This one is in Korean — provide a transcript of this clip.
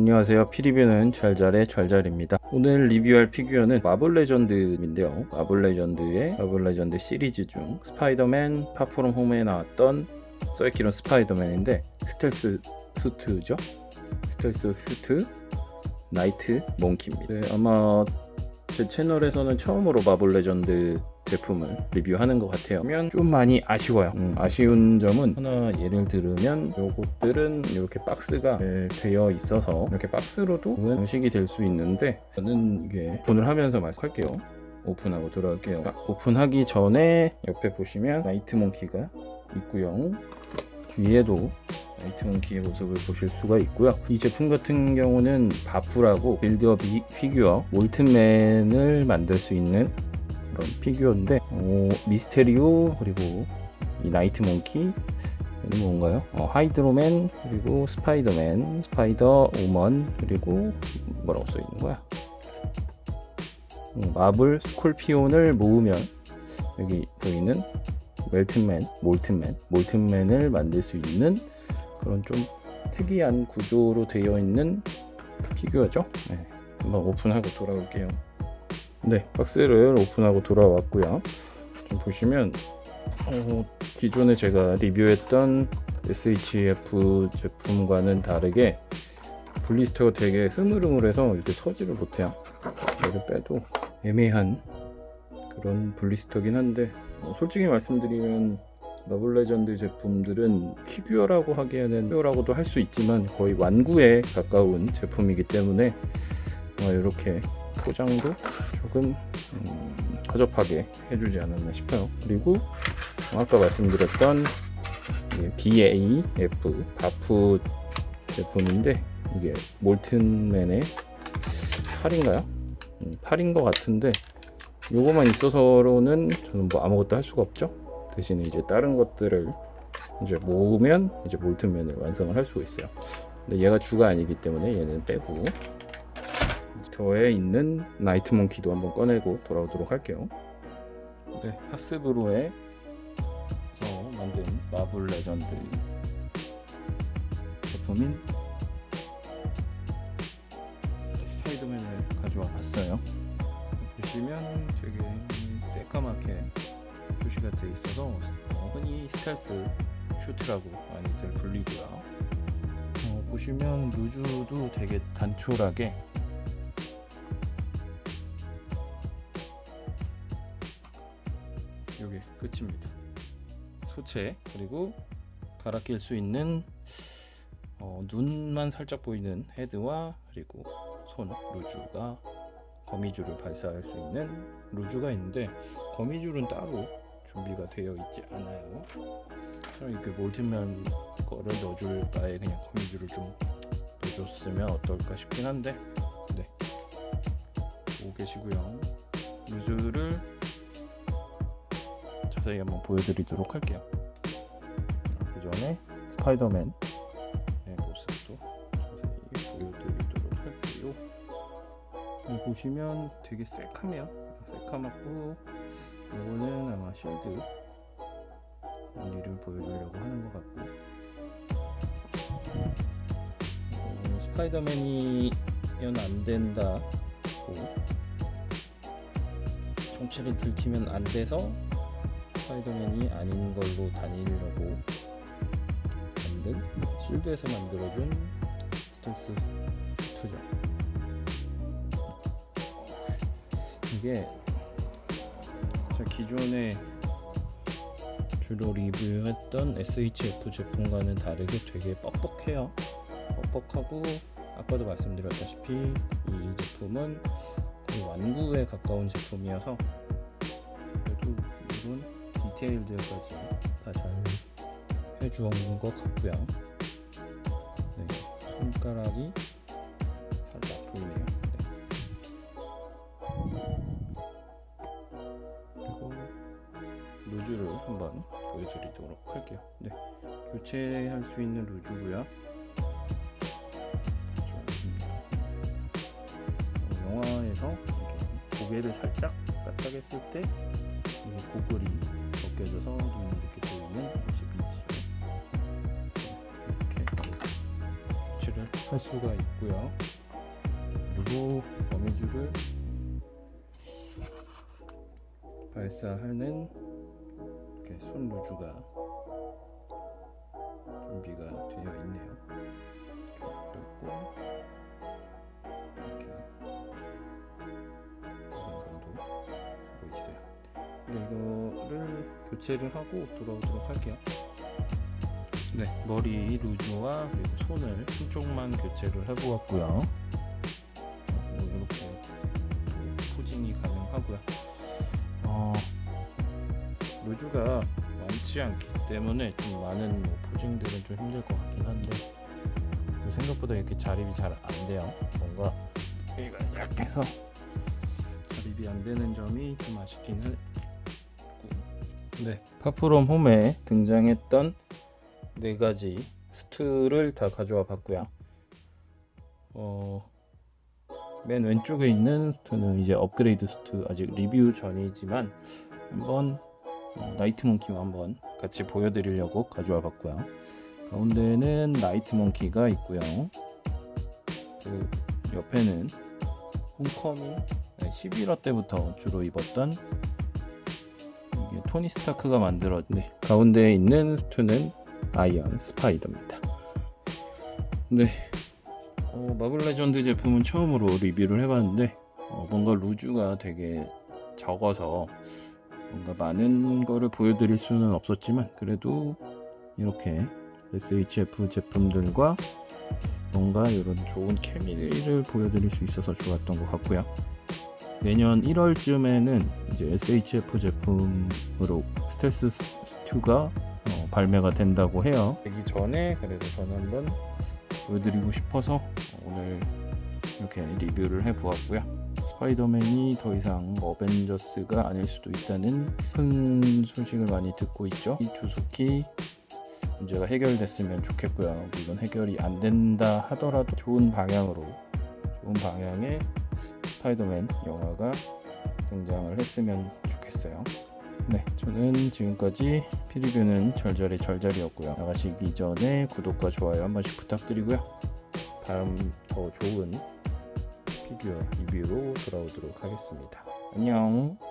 안녕하세요. 피리뷰는 잘잘의 잘잘입니다. 오늘 리뷰할 피규어는 마블 레전드인데요. 마블 레전드의 마블 레전드 시리즈 중 스파이더맨 파프롬 홈에 나왔던 써있기론 스파이더맨인데 스텔스 수트죠. 스텔스 슈트 나이트 몽키입니다. 네, 아마 제 채널에서는 처음으로 마블 레전드 제품을 리뷰하는 것 같아요. 그러면 좀 많이 아쉬워요. 음, 아쉬운 점은 하나 예를 들으면 요것들은 이렇게 박스가 네, 되어 있어서 이렇게 박스로도 장식이 될 수 있는데 저는 이게 오픈을 하면서 말씀할게요. 오픈하고 들어갈게요. 아, 오픈하기 전에 옆에 보시면 나이트 몽키가 있고요. 뒤에도 나이트 몽키의 모습을 보실 수가 있고요. 이 제품 같은 경우는 바프라고 빌드업 이- 피규어 몰튼맨을 만들 수 있는 그런 피규어인데 어, 미스테리오 그리고 이 나이트 몽키 얘는 뭔가요? 어, 하이드로맨 그리고 스파이더맨 스파이더 오먼 그리고 뭐라고 써 있는 거야? 음, 마블 스콜피온을 모으면 여기 보이는 웰튼맨, 몰튼맨, 몰튼맨을 만들 수 있는 그런 좀 특이한 구조로 되어 있는 피규어죠. 네, 한번 오픈하고 돌아올게요. 네, 박스를 오픈하고 돌아왔고요. 좀 보시면 어, 기존에 제가 리뷰했던 SHF 제품과는 다르게 블리스터가 되게 흐물흐물해서 이렇게 서지를 못해요. 얘를 빼도 애매한 그런 블리스터긴 한데 어, 솔직히 말씀드리면 마블 레전드 제품들은 피규어라고 하기에는 피규어라고도 할 수 있지만 거의 완구에 가까운 제품이기 때문에 어, 이렇게 포장도 조금 음, 허접하게 해주지 않았나 싶어요. 그리고 아까 말씀드렸던 이 BAF 바프 제품인데 이게 몰튼맨의 팔인가요? 음, 팔인 것 같은데 요거만 있어서로는 저는 뭐 아무것도 할 수가 없죠. 대신에 이제 다른 것들을 이제 모으면 이제 몰튼맨을 완성을 할 수가 있어요. 근데 얘가 주가 아니기 때문에 얘는 빼고 저에 있는 나이트 몽키도 한번 꺼내고 돌아오도록 할게요. 네, 하스브로에서 만든 마블 레전드 제품인 스파이더맨을 가져와 봤어요. 보시면 되게 새까맣게 표시가 되어 있어서 어, 흔히 스텔스 슈트라고 많이들 불리고요. 어, 보시면 루즈도 되게 단촐하게 끝입니다. 소체 그리고 갈아 낄 수 있는 어, 눈만 살짝 보이는 헤드와 그리고 손 루즈가 거미줄을 발사할 수 있는 루즈가 있는데 거미줄은 따로 준비가 되어 있지 않아요. 그럼 이렇게 몰트면 거를 넣어줄 바에 그냥 거미줄을 좀 넣어줬으면 어떨까 싶긴 한데 네 보고 계시고요. 루즈를 자세히 한번 보여드리도록 할게요. 그 전에 스파이더맨의 모습도 자세히 보여드리도록 할게요. 여기 보시면 되게 새카매요. 새카맣고 이거는 아마 실드 이름 보여주려고 하는 것 같고 어, 스파이더맨이면 안 된다고 정체를 들키면 안 돼서 스파이더맨이 아닌 걸로 다니려고 만든 실드에서 만들어준 스텔스 투죠. 이게 제가 기존에 주로 리뷰했던 SHF 제품과는 다르게 되게 뻑뻑해요. 뻑뻑하고 아까도 말씀드렸다시피 이 제품은 거의 완구에 가까운 제품이어서 그래도 이런 디테일들까지 다 잘 해주온 것 같고요. 네, 손가락이 살짝 보이네요. 네. 그리고 루즈를 한번 보여드리도록 할게요. 네, 교체할 수 있는 루즈고요. 어, 영화에서 고개를 살짝 까딱했을 때 고글이 벗겨져서 눈이 이렇게 보이는 모습이지. 이렇게 교체를 할 수가 있고요. 그리고 거미줄을 발사하는 이렇게 손 루즈가 준비가 되어 있네요. 교체를 하고 돌아오도록 할게요. 네, 머리 루즈와 그리고 손을 한쪽만 교체를 해보았고요. 이렇게 포징이 가능하고요. 어, 루즈가 많지 않기 때문에 좀 많은 뭐 포징들은 좀 힘들 것 같긴 한데 뭐 생각보다 이렇게 자립이 잘 안 돼요. 뭔가 여기가 약해서 자립이 안 되는 점이 좀 아쉽긴 했고 네, 파프롬 홈에 등장했던 네 가지 스트를 다 가져와 봤고요. 어, 맨 왼쪽에 있는 스트는 이제 업그레이드 스트 아직 리뷰 전이지만 한번 어, 나이트 몽키와 한번 같이 보여드리려고 가져와 봤고요. 가운데는 나이트 몽키가 있고요. 그 옆에는 홈커밍 11화 때부터 주로 입었던 토니 스타크가 만들었 네 가운데에 있는 스투는 아이언 스파이더입니다. 네, 어, 마블 레전드 제품은 처음으로 리뷰를 해봤는데 어, 뭔가 루즈가 되게 적어서 뭔가 많은 거를 보여드릴 수는 없었지만 그래도 이렇게 SHF 제품들과 뭔가 이런 좋은 케미를 보여드릴 수 있어서 좋았던 것 같고요. 내년 1월쯤에는 이제 SHF 제품으로 스텔스 스튜가 어, 발매가 된다고 해요. 되기 전에 그래서 저는 한번 보여드리고 싶어서 오늘 이렇게 리뷰를 해보았고요. 스파이더맨이 더 이상 어벤져스가 아닐 수도 있다는 큰 소식을 많이 듣고 있죠. 이 조속히 문제가 해결됐으면 좋겠고요. 물론 해결이 안 된다 하더라도 좋은 방향으로 좋은 방향의 스파이더맨 영화가 등장을 했으면 좋겠어요. 네, 저는 지금까지 피리뷰는 절절히 절절이었고요. 나가시기 전에 구독과 좋아요 한 번씩 부탁드리고요. 다음 더 좋은 피규어 리뷰로 돌아오도록 하겠습니다. 안녕.